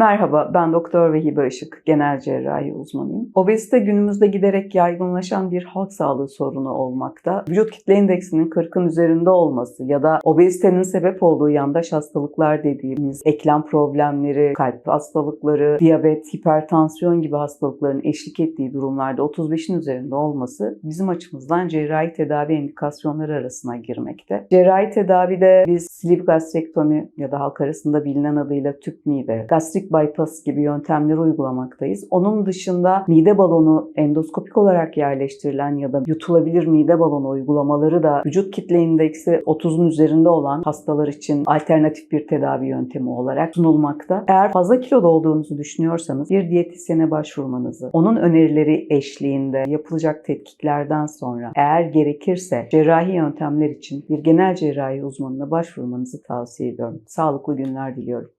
Merhaba, ben Doktor Vehibe Işık, genel cerrahi uzmanıyım. Obezite günümüzde giderek yaygınlaşan bir halk sağlığı sorunu olmakta. Vücut kitle indeksinin 40'ın üzerinde olması ya da obezitenin sebep olduğu yandaş hastalıklar dediğimiz eklem problemleri, kalp hastalıkları, diyabet, hipertansiyon gibi hastalıkların eşlik ettiği durumlarda 35'in üzerinde olması bizim açımızdan cerrahi tedavi indikasyonları arasına girmekte. Cerrahi tedavide biz sleeve gastrektomi ya da halk arasında bilinen adıyla tüp mide, gastrik bypass gibi yöntemleri uygulamaktayız. Onun dışında mide balonu endoskopik olarak yerleştirilen ya da yutulabilir mide balonu uygulamaları da vücut kitle indeksi 30'un üzerinde olan hastalar için alternatif bir tedavi yöntemi olarak sunulmakta. Eğer fazla kiloda olduğunuzu düşünüyorsanız bir diyetisyene başvurmanızı, onun önerileri eşliğinde yapılacak tetkiklerden sonra eğer gerekirse cerrahi yöntemler için bir genel cerrahi uzmanına başvurmanızı tavsiye ediyorum. Sağlıklı günler diliyorum.